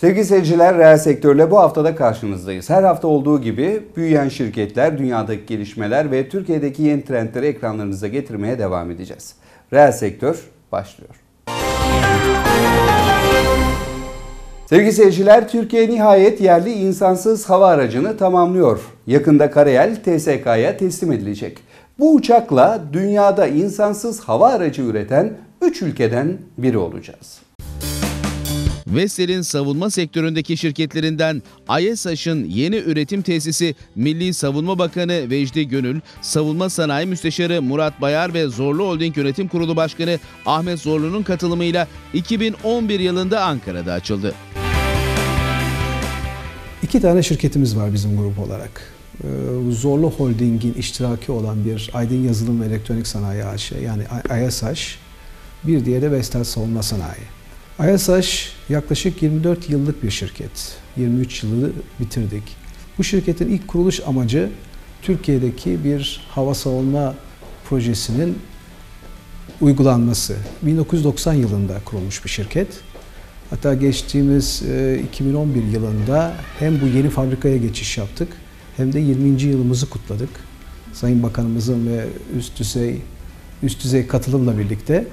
Sevgili seyirciler, reel sektörle bu haftada karşınızdayız. Her hafta olduğu gibi büyüyen şirketler, dünyadaki gelişmeler ve Türkiye'deki yeni trendleri ekranlarınıza getirmeye devam edeceğiz. Reel sektör başlıyor. Sevgili seyirciler, Türkiye nihayet yerli insansız hava aracını tamamlıyor. Yakında Karayel TSK'ya teslim edilecek. Bu uçakla dünyada insansız hava aracı üreten 3 ülkeden biri olacağız. Vestel'in savunma sektöründeki şirketlerinden AESAŞ'ın yeni üretim tesisi Milli Savunma Bakanı Vecdi Gönül, Savunma Sanayi Müsteşarı Murat Bayar ve Zorlu Holding Yönetim Kurulu Başkanı Ahmet Zorlu'nun katılımıyla 2011 yılında Ankara'da açıldı. İki tane şirketimiz var bizim grup olarak. Ee, Zorlu Holding'in iştiraki olan bir Aydın Yazılım ve Elektronik Sanayi AŞ yani AESAŞ, bir diğeri de Vestel Savunma Sanayi. AESAŞ yaklaşık 24 yıllık bir şirket. 23 yılı bitirdik. Bu şirketin ilk kuruluş amacı Türkiye'deki bir hava savunma projesinin uygulanması. 1990 yılında kurulmuş bir şirket. Hatta geçtiğimiz 2011 yılında hem bu yeni fabrikaya geçiş yaptık hem de 20. yılımızı kutladık. Sayın Bakanımızın ve üst düzey üst düzey katılımla birlikte.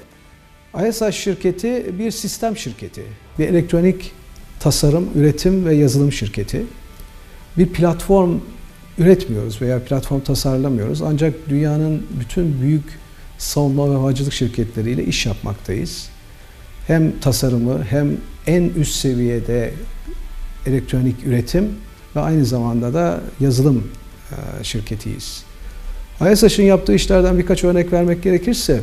ISH şirketi bir sistem şirketi, bir elektronik tasarım, üretim ve yazılım şirketi. Bir platform üretmiyoruz veya platform tasarlamıyoruz. Ancak dünyanın bütün büyük savunma ve havacılık şirketleriyle iş yapmaktayız. Hem tasarımı hem en üst seviyede elektronik üretim ve aynı zamanda da yazılım şirketiyiz. ISH'ın yaptığı işlerden birkaç örnek vermek gerekirse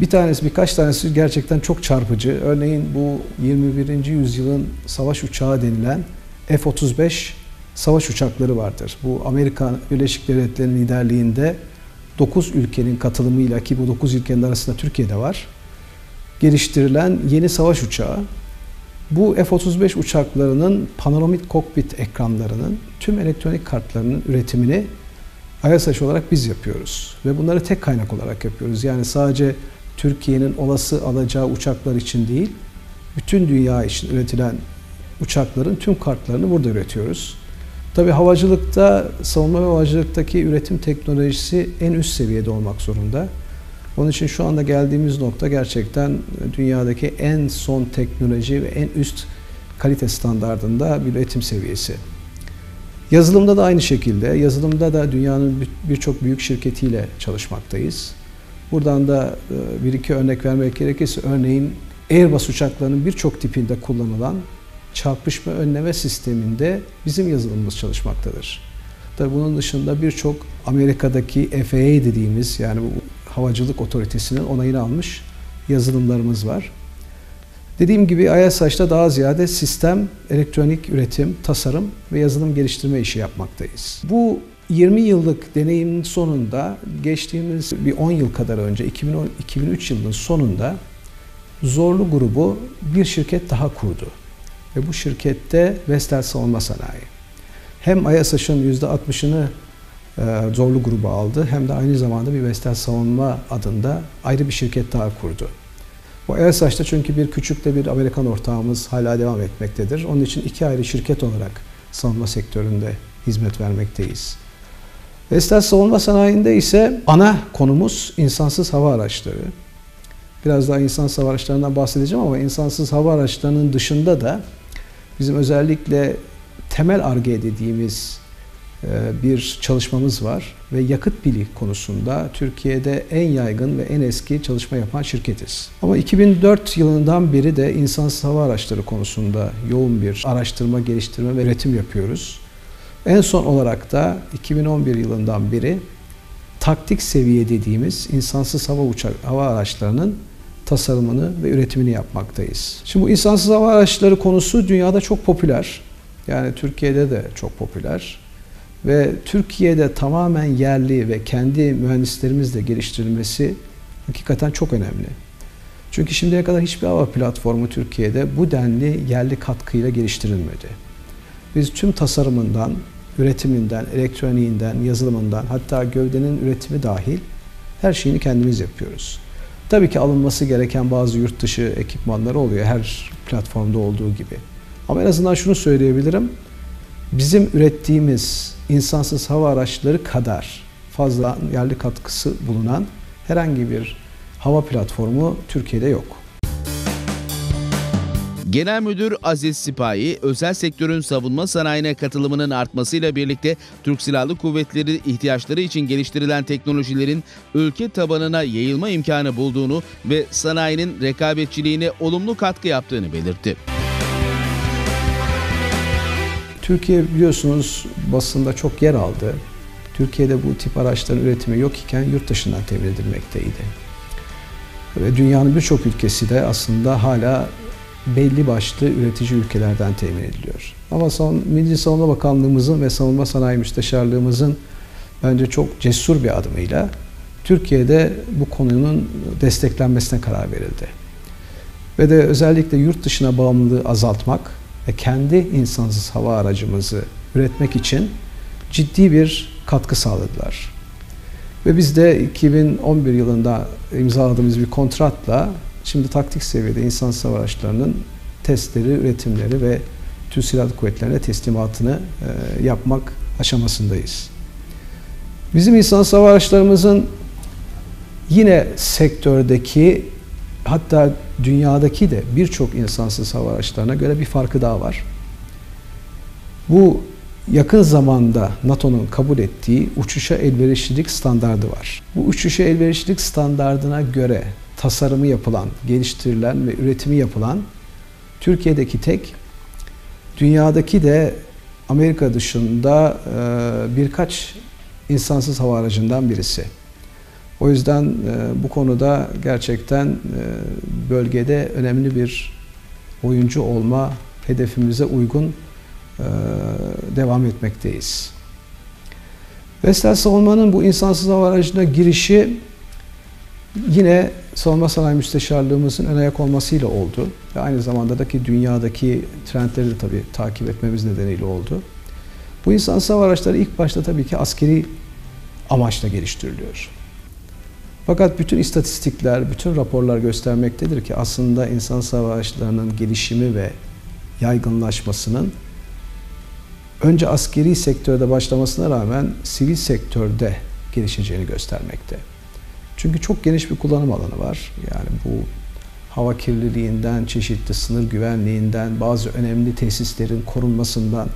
bir tanesi, birkaç tanesi gerçekten çok çarpıcı. Örneğin bu 21. yüzyılın savaş uçağı denilen F-35 savaş uçakları vardır. Bu Amerika Birleşik Devletleri'nin liderliğinde 9 ülkenin katılımıyla ki bu 9 ülkenin arasında Türkiye'de var. Geliştirilen yeni savaş uçağı. Bu F-35 uçaklarının panoramik kokpit ekranlarının tüm elektronik kartlarının üretimini ISH olarak biz yapıyoruz. Ve bunları tek kaynak olarak yapıyoruz. Yani sadece Türkiye'nin olası alacağı uçaklar için değil, bütün dünya için üretilen uçakların tüm kartlarını burada üretiyoruz. Tabi havacılıkta, savunma ve havacılıktaki üretim teknolojisi en üst seviyede olmak zorunda. Onun için şu anda geldiğimiz nokta gerçekten dünyadaki en son teknoloji ve en üst kalite standartında bir üretim seviyesi. Yazılımda da aynı şekilde, yazılımda da dünyanın birçok büyük şirketiyle çalışmaktayız. Buradan da e, bir iki örnek vermek gerekirse örneğin Airbus uçaklarının birçok tipinde kullanılan çarpışma önleme sisteminde bizim yazılımımız çalışmaktadır. Tabii bunun dışında birçok Amerika'daki FAA dediğimiz yani bu havacılık otoritesinin onayını almış yazılımlarımız var. Dediğim gibi ISH'da daha ziyade sistem, elektronik üretim, tasarım ve yazılım geliştirme işi yapmaktayız. Bu 20 yıllık deneyimin sonunda geçtiğimiz bir 10 yıl kadar önce 2010, 2003 yılının sonunda Zorlu grubu bir şirket daha kurdu. Ve bu şirkette Vestel Savunma Sanayi. Hem ISH'ın %60'ını e, Zorlu grubu aldı hem de aynı zamanda bir Vestel Savunma adında ayrı bir şirket daha kurdu. Bu ISH'da çünkü bir küçük de bir Amerikan ortağımız hala devam etmektedir. Onun için iki ayrı şirket olarak savunma sektöründe hizmet vermekteyiz. Vestel savunma sanayinde ise ana konumuz insansız hava araçları. Biraz daha insansız hava araçlarından bahsedeceğim ama insansız hava araçlarının dışında da bizim özellikle temel arge dediğimiz e, bir çalışmamız var ve yakıt pili konusunda Türkiye'de en yaygın ve en eski çalışma yapan şirketiz. Ama 2004 yılından beri de insansız hava araçları konusunda yoğun bir araştırma, geliştirme ve üretim yapıyoruz. En son olarak da 2011 yılından beri taktik seviye dediğimiz insansız hava uçak hava araçlarının tasarımını ve üretimini yapmaktayız. Şimdi bu insansız hava araçları konusu dünyada çok popüler. Yani Türkiye'de de çok popüler. Ve Türkiye'de tamamen yerli ve kendi mühendislerimizle geliştirilmesi hakikaten çok önemli. Çünkü şimdiye kadar hiçbir hava platformu Türkiye'de bu denli yerli katkıyla geliştirilmedi. Biz tüm tasarımından, üretiminden, elektroniğinden, yazılımından hatta gövdenin üretimi dahil her şeyini kendimiz yapıyoruz. Tabii ki alınması gereken bazı yurt dışı ekipmanları oluyor her platformda olduğu gibi. Ama en azından şunu söyleyebilirim. Bizim ürettiğimiz insansız hava araçları kadar fazla yerli katkısı bulunan herhangi bir hava platformu Türkiye'de yok. Genel Müdür Aziz Sipahi, özel sektörün savunma sanayine katılımının artmasıyla birlikte Türk Silahlı Kuvvetleri ihtiyaçları için geliştirilen teknolojilerin ülke tabanına yayılma imkanı bulduğunu ve sanayinin rekabetçiliğine olumlu katkı yaptığını belirtti. Türkiye biliyorsunuz basında çok yer aldı. Türkiye'de bu tip araçların üretimi yok iken yurt dışından temin edilmekteydi. Ve dünyanın birçok ülkesi de aslında hala belli başlı üretici ülkelerden temin ediliyor. Ama son, Milli Savunma Bakanlığımızın ve Savunma Sanayi Müsteşarlığımızın bence çok cesur bir adımıyla Türkiye'de bu konunun desteklenmesine karar verildi. Ve de özellikle yurt dışına bağımlılığı azaltmak ve kendi insansız hava aracımızı üretmek için ciddi bir katkı sağladılar. Ve biz de 2011 yılında imzaladığımız bir kontratla şimdi taktik seviyede hava araçlarının testleri, üretimleri ve Türk Silahlı Kuvvetleri'ne teslimatını e, yapmak aşamasındayız. Bizim hava araçlarımızın yine sektördeki hatta dünyadaki de birçok insansız hava araçlarına göre bir farkı daha var. Bu yakın zamanda NATO'nun kabul ettiği uçuşa elverişlilik standardı var. Bu uçuşa elverişlilik standardına göre tasarımı yapılan, geliştirilen ve üretimi yapılan Türkiye'deki tek, dünyadaki de Amerika dışında birkaç insansız hava aracından birisi. O yüzden bu konuda gerçekten bölgede önemli bir oyuncu olma hedefimize uygun devam etmekteyiz. Vestel Savunma'nın bu insansız hava aracına girişi yine Savunma Sanayi Müsteşarlığımızın ön ayak olmasıyla oldu. Ve aynı zamanda da ki dünyadaki trendleri de tabii takip etmemiz nedeniyle oldu. Bu insansız hava araçları ilk başta tabii ki askeri amaçla geliştiriliyor. Fakat bütün istatistikler, bütün raporlar göstermektedir ki aslında insansız hava araçlarının gelişimi ve yaygınlaşmasının önce askeri sektörde başlamasına rağmen sivil sektörde gelişeceğini göstermekte. Çünkü çok geniş bir kullanım alanı var. Yani bu hava kirliliğinden, çeşitli sınır güvenliğinden, bazı önemli tesislerin korunmasından,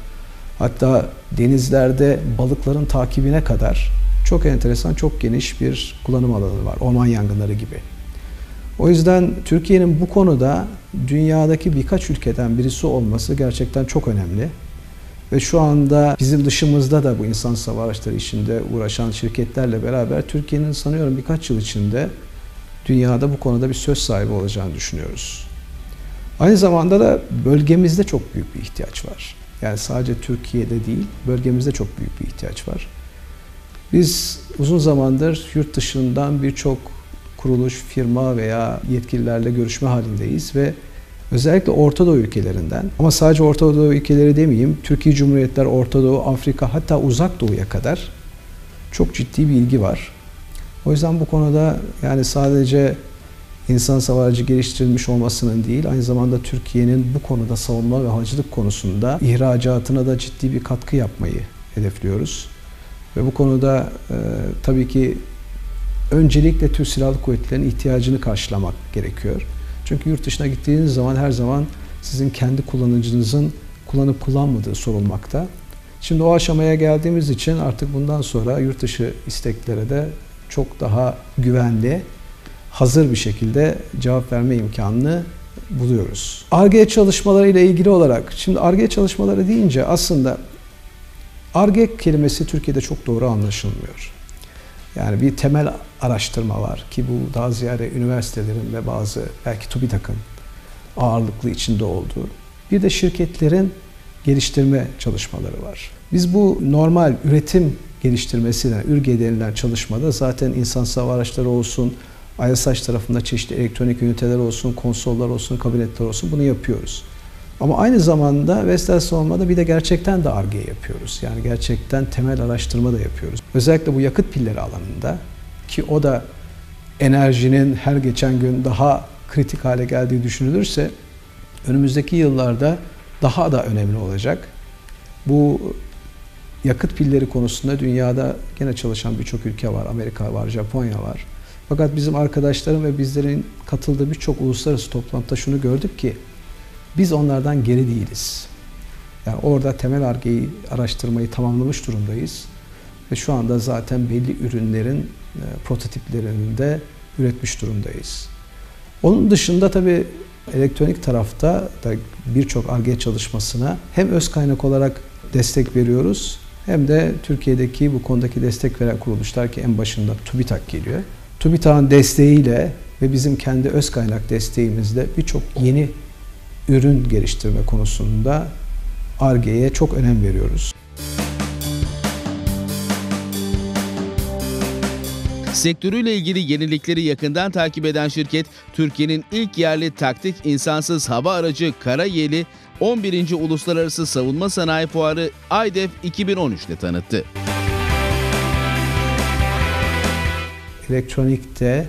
hatta denizlerde balıkların takibine kadar çok enteresan, çok geniş bir kullanım alanı var. Orman yangınları gibi. O yüzden Türkiye'nin bu konuda dünyadaki birkaç ülkeden birisi olması gerçekten çok önemli. Ve şu anda bizim dışımızda da bu insan hava araçları içinde uğraşan şirketlerle beraber Türkiye'nin sanıyorum birkaç yıl içinde dünyada bu konuda bir söz sahibi olacağını düşünüyoruz. Aynı zamanda da bölgemizde çok büyük bir ihtiyaç var. Yani sadece Türkiye'de değil, bölgemizde çok büyük bir ihtiyaç var. Biz uzun zamandır yurt dışından birçok kuruluş, firma veya yetkililerle görüşme halindeyiz ve özellikle Orta Doğu ülkelerinden ama sadece Orta Doğu ülkeleri demeyeyim, Türkiye Cumhuriyetler, Orta Doğu, Afrika hatta Uzak Doğu'ya kadar çok ciddi bir ilgi var. O yüzden bu konuda yani sadece insan savarcı geliştirilmiş olmasının değil, aynı zamanda Türkiye'nin bu konuda savunma ve havacılık konusunda ihracatına da ciddi bir katkı yapmayı hedefliyoruz. Ve bu konuda e, tabii ki öncelikle Türk Silahlı Kuvvetleri'nin ihtiyacını karşılamak gerekiyor. Çünkü yurt dışına gittiğiniz zaman her zaman sizin kendi kullanıcınızın kullanıp kullanmadığı sorulmakta. Şimdi o aşamaya geldiğimiz için artık bundan sonra yurt dışı isteklere de çok daha güvenli, hazır bir şekilde cevap verme imkanını buluyoruz. ARGE çalışmaları ile ilgili olarak, şimdi ARGE çalışmaları deyince aslında ARGE kelimesi Türkiye'de çok doğru anlaşılmıyor. Yani bir temel araştırma var ki bu daha ziyade üniversitelerin ve bazı belki TÜBİTAK'ın ağırlıklı içinde olduğu. Bir de şirketlerin geliştirme çalışmaları var. Biz bu normal üretim geliştirmesiyle, ÜRGE denilen çalışmada zaten insan hava araçları olsun, ISH tarafında çeşitli elektronik üniteler olsun, konsollar olsun, kabinetler olsun bunu yapıyoruz. Ama aynı zamanda Vestel Savunma'da bir de gerçekten de ARGE yapıyoruz. Yani gerçekten temel araştırma da yapıyoruz. Özellikle bu yakıt pilleri alanında ki o da enerjinin her geçen gün daha kritik hale geldiği düşünülürse önümüzdeki yıllarda daha da önemli olacak. Bu yakıt pilleri konusunda dünyada gene çalışan birçok ülke var. Amerika var, Japonya var. Fakat bizim arkadaşlarım ve bizlerin katıldığı birçok uluslararası toplantıda şunu gördük ki biz onlardan geri değiliz. Yani orada temel argeyi araştırmayı tamamlamış durumdayız. Ve şu anda zaten belli ürünlerin e, prototiplerini de üretmiş durumdayız. Onun dışında tabii elektronik tarafta da birçok arge çalışmasına hem öz kaynak olarak destek veriyoruz hem de Türkiye'deki bu konudaki destek veren kuruluşlar ki en başında TÜBİTAK geliyor. TÜBİTAK'ın desteğiyle ve bizim kendi öz kaynak desteğimizle birçok yeni ürün geliştirme konusunda ARGE'ye çok önem veriyoruz. Sektörüyle ilgili yenilikleri yakından takip eden şirket, Türkiye'nin ilk yerli taktik insansız hava aracı Karayeli 11. Uluslararası Savunma Sanayi Fuarı IDEF 2013'te tanıttı. Elektronikte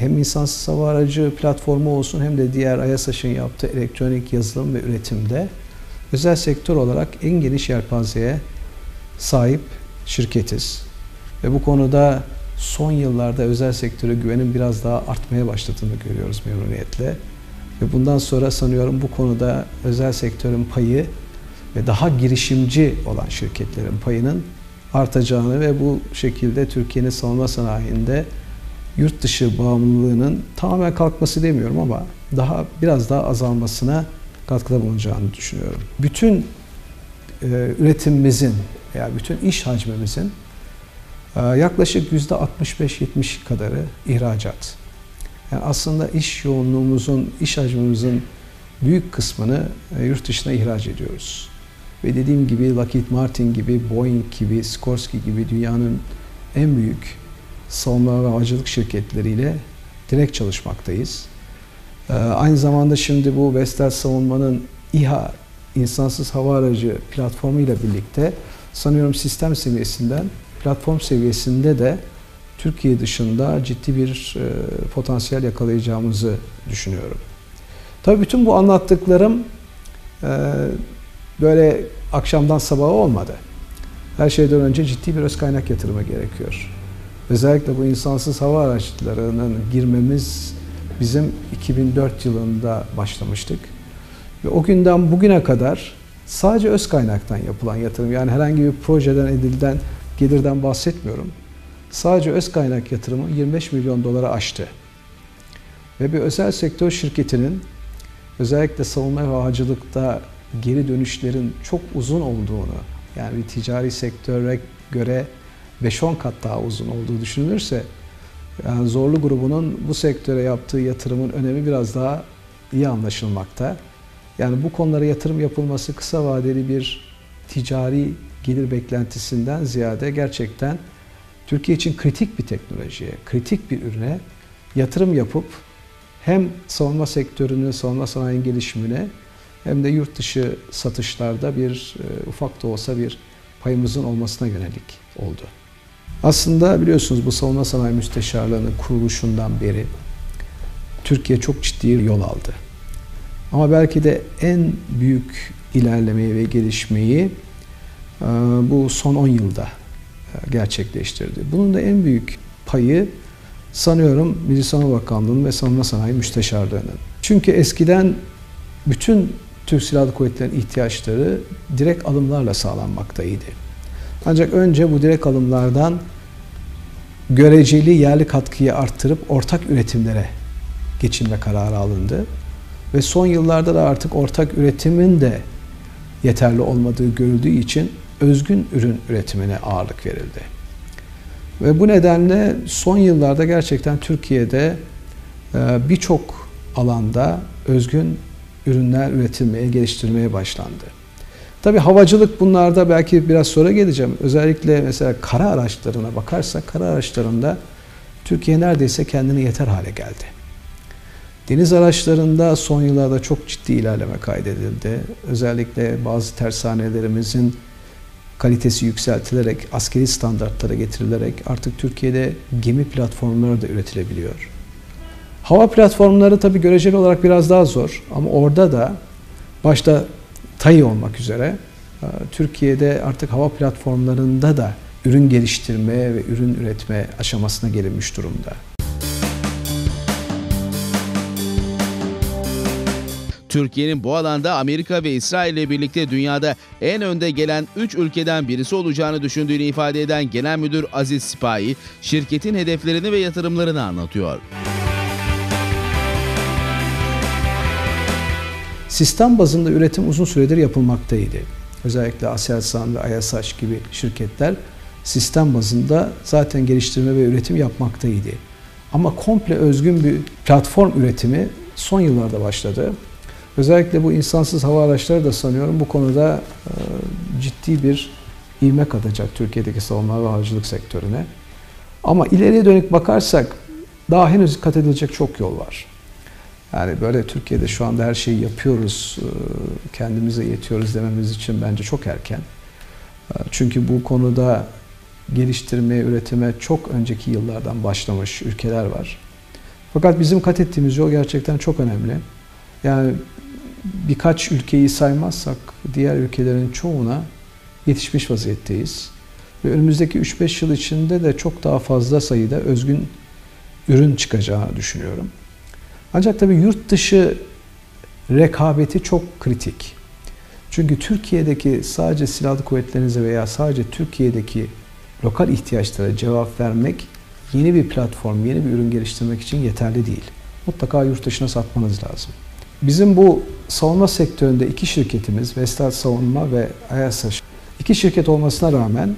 hem insansız hava aracı platformu olsun hem de diğer AYASAŞ'ın yaptığı elektronik yazılım ve üretimde özel sektör olarak en geniş yelpazeye sahip şirketiz. Ve bu konuda son yıllarda özel sektöre güvenin biraz daha artmaya başladığını görüyoruz memnuniyetle. Ve bundan sonra sanıyorum bu konuda özel sektörün payı ve daha girişimci olan şirketlerin payının artacağını ve bu şekilde Türkiye'nin savunma sanayinde yurt dışı bağımlılığının tamamen kalkması demiyorum ama daha biraz daha azalmasına katkıda bulunacağını düşünüyorum. Bütün e, üretimimizin veya bütün iş hacmimizin e, yaklaşık yüzde 65-70 kadarı ihracat. Yani aslında iş yoğunluğumuzun, iş hacmimizin büyük kısmını e, yurt dışına ihraç ediyoruz. Ve dediğim gibi Lockheed Martin gibi, Boeing gibi, Sikorsky gibi dünyanın en büyük savunma ve havacılık şirketleriyle direkt çalışmaktayız. Ee, aynı zamanda şimdi bu Vestel Savunma'nın İHA insansız hava aracı platformu ile birlikte sanıyorum sistem seviyesinden platform seviyesinde de Türkiye dışında ciddi bir e, potansiyel yakalayacağımızı düşünüyorum. Tabii bütün bu anlattıklarım e, böyle akşamdan sabaha olmadı. Her şeyden önce ciddi bir öz kaynak yatırımı gerekiyor. Özellikle bu insansız hava araçlarının girmemiz bizim 2004 yılında başlamıştık. Ve o günden bugüne kadar sadece öz kaynaktan yapılan yatırım yani herhangi bir projeden edilden gelirden bahsetmiyorum. Sadece öz kaynak yatırımı 25 milyon dolara aştı. Ve bir özel sektör şirketinin özellikle savunma ve havacılıkta geri dönüşlerin çok uzun olduğunu yani bir ticari sektöre göre 5-10 kat daha uzun olduğu düşünülürse yani Zorlu grubunun bu sektöre yaptığı yatırımın önemi biraz daha iyi anlaşılmakta. Yani bu konulara yatırım yapılması kısa vadeli bir ticari gelir beklentisinden ziyade gerçekten Türkiye için kritik bir teknolojiye, kritik bir ürüne yatırım yapıp hem savunma sektörünü, savunma sanayinin gelişimine hem de yurt dışı satışlarda bir e, ufak da olsa bir payımızın olmasına yönelik oldu. Aslında biliyorsunuz bu savunma sanayi müsteşarlığının kuruluşundan beri Türkiye çok ciddi yol aldı. Ama belki de en büyük ilerlemeyi ve gelişmeyi e, bu son 10 yılda e, gerçekleştirdi. Bunun da en büyük payı sanıyorum Milli Savunma Bakanlığı'nın ve Savunma Sanayi Müsteşarlığı'nın. Çünkü eskiden bütün Türk Silahlı Kuvvetleri'nin ihtiyaçları direkt alımlarla sağlanmaktaydı. Ancak önce bu direkt alımlardan göreceli yerli katkıyı arttırıp ortak üretimlere geçilme kararı alındı. Ve son yıllarda da artık ortak üretimin de yeterli olmadığı görüldüğü için özgün ürün üretimine ağırlık verildi. Ve bu nedenle son yıllarda gerçekten Türkiye'de e, birçok alanda özgün ürünler üretilmeye, geliştirmeye başlandı. Tabi havacılık bunlarda belki biraz sonra geleceğim. Özellikle mesela kara araçlarına bakarsak kara araçlarında Türkiye neredeyse kendine yeter hale geldi. Deniz araçlarında son yıllarda çok ciddi ilerleme kaydedildi. Özellikle bazı tersanelerimizin kalitesi yükseltilerek, askeri standartlara getirilerek artık Türkiye'de gemi platformları da üretilebiliyor. Hava platformları tabi göreceli olarak biraz daha zor ama orada da başta TAI olmak üzere e, Türkiye'de artık hava platformlarında da ürün geliştirme ve ürün üretme aşamasına gelinmiş durumda. Türkiye'nin bu alanda Amerika ve İsrail ile birlikte dünyada en önde gelen 3 ülkeden birisi olacağını düşündüğünü ifade eden Genel Müdür Aziz Sipahi, şirketin hedeflerini ve yatırımlarını anlatıyor. Sistem bazında üretim uzun süredir yapılmaktaydı. Özellikle Aselsan ve Ayasaç gibi şirketler sistem bazında zaten geliştirme ve üretim yapmaktaydı. Ama komple özgün bir platform üretimi son yıllarda başladı. Özellikle bu insansız hava araçları da sanıyorum bu konuda e, ciddi bir ivme katacak Türkiye'deki savunma ve havacılık sektörüne. Ama ileriye dönük bakarsak daha henüz kat edilecek çok yol var. Yani böyle Türkiye'de şu anda her şeyi yapıyoruz, e, kendimize yetiyoruz dememiz için bence çok erken. E, çünkü bu konuda geliştirmeye, üretime çok önceki yıllardan başlamış ülkeler var. Fakat bizim kat ettiğimiz yol gerçekten çok önemli. Yani birkaç ülkeyi saymazsak diğer ülkelerin çoğuna yetişmiş vaziyetteyiz. Ve önümüzdeki 3-5 yıl içinde de çok daha fazla sayıda özgün ürün çıkacağını düşünüyorum. Ancak tabii yurt dışı rekabeti çok kritik. Çünkü Türkiye'deki sadece silahlı kuvvetlerinize veya sadece Türkiye'deki lokal ihtiyaçlara cevap vermek yeni bir platform, yeni bir ürün geliştirmek için yeterli değil. Mutlaka yurt dışına satmanız lazım. Bizim bu savunma sektöründe iki şirketimiz, Vestel Savunma ve AYASAŞ, iki şirket olmasına rağmen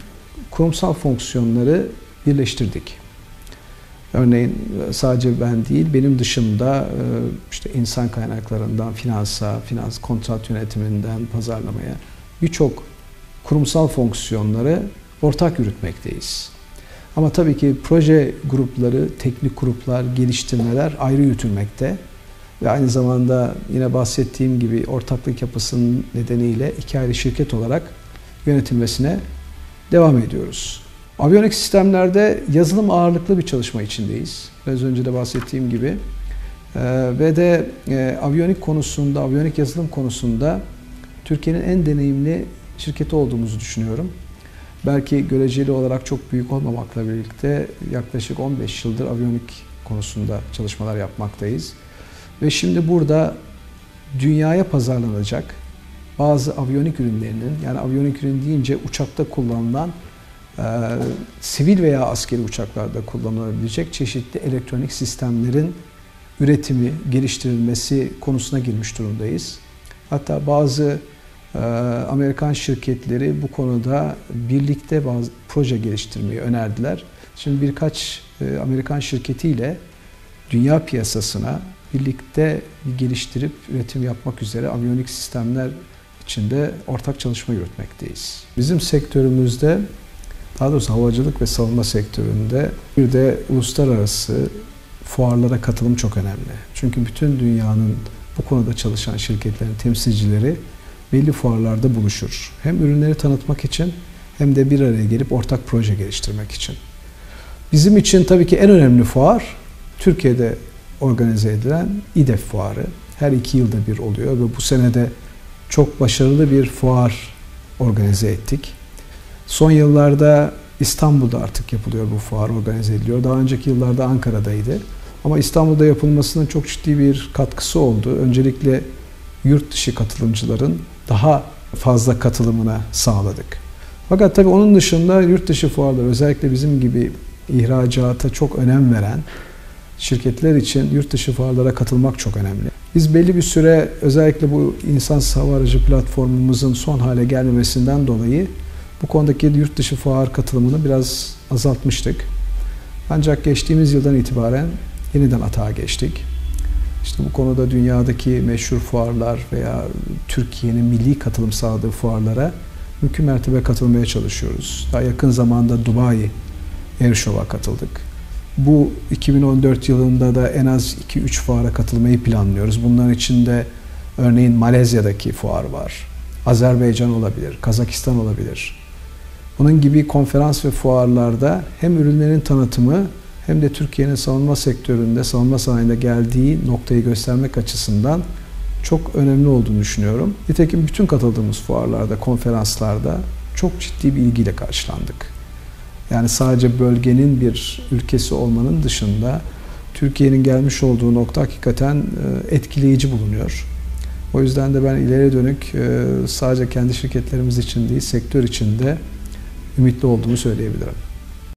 kurumsal fonksiyonları birleştirdik. Örneğin sadece ben değil, benim dışımda e, işte insan kaynaklarından finansa, finans kontrat yönetiminden pazarlamaya birçok kurumsal fonksiyonları ortak yürütmekteyiz. Ama tabii ki proje grupları, teknik gruplar, geliştirmeler ayrı yürütülmekte. Ve aynı zamanda yine bahsettiğim gibi ortaklık yapısının nedeniyle iki ayrı şirket olarak yönetilmesine devam ediyoruz. Aviyonik sistemlerde yazılım ağırlıklı bir çalışma içindeyiz. Biraz önce de bahsettiğim gibi. Ee, ve de e, aviyonik konusunda, aviyonik yazılım konusunda Türkiye'nin en deneyimli şirketi olduğumuzu düşünüyorum. Belki göreceli olarak çok büyük olmamakla birlikte yaklaşık 15 yıldır aviyonik konusunda çalışmalar yapmaktayız. Ve şimdi burada dünyaya pazarlanacak bazı aviyonik ürünlerinin, yani aviyonik ürün deyince uçakta kullanılan e, sivil veya askeri uçaklarda kullanılabilecek çeşitli elektronik sistemlerin üretimi, geliştirilmesi konusuna girmiş durumdayız. Hatta bazı e, Amerikan şirketleri bu konuda birlikte bazı proje geliştirmeyi önerdiler. Şimdi birkaç e, Amerikan şirketiyle dünya piyasasına birlikte geliştirip üretim yapmak üzere aviyonik sistemler içinde ortak çalışma yürütmekteyiz. Bizim sektörümüzde daha doğrusu havacılık ve savunma sektöründe bir de uluslararası fuarlara katılım çok önemli. Çünkü bütün dünyanın bu konuda çalışan şirketlerin temsilcileri belli fuarlarda buluşur. Hem ürünleri tanıtmak için hem de bir araya gelip ortak proje geliştirmek için. Bizim için tabii ki en önemli fuar Türkiye'de organize edilen İDEF fuarı. Her iki yılda bir oluyor ve bu senede çok başarılı bir fuar organize ettik. Son yıllarda İstanbul'da artık yapılıyor bu fuar organize ediliyor. Daha önceki yıllarda Ankara'daydı. Ama İstanbul'da yapılmasının çok ciddi bir katkısı oldu. Öncelikle yurt dışı katılımcıların daha fazla katılımına sağladık. Fakat tabii onun dışında yurt dışı fuarlar özellikle bizim gibi ihracata çok önem veren şirketler için yurt dışı fuarlara katılmak çok önemli. Biz belli bir süre özellikle bu insan hava aracı platformumuzun son hale gelmemesinden dolayı bu konudaki yurt dışı fuar katılımını biraz azaltmıştık. Ancak geçtiğimiz yıldan itibaren yeniden atağa geçtik. İşte bu konuda dünyadaki meşhur fuarlar veya Türkiye'nin milli katılım sağladığı fuarlara mümkün mertebe katılmaya çalışıyoruz. Daha yakın zamanda Dubai Air Show'a katıldık. Bu 2014 yılında da en az 2-3 fuara katılmayı planlıyoruz. Bunların içinde örneğin Malezya'daki fuar var. Azerbaycan olabilir, Kazakistan olabilir. Bunun gibi konferans ve fuarlarda hem ürünlerin tanıtımı hem de Türkiye'nin savunma sektöründe, savunma sanayinde geldiği noktayı göstermek açısından çok önemli olduğunu düşünüyorum. Nitekim bütün katıldığımız fuarlarda, konferanslarda çok ciddi bir ilgiyle karşılandık. Yani sadece bölgenin bir ülkesi olmanın dışında Türkiye'nin gelmiş olduğu nokta hakikaten e, etkileyici bulunuyor. O yüzden de ben ileri dönük e, sadece kendi şirketlerimiz için değil, sektör için de ümitli olduğumu söyleyebilirim.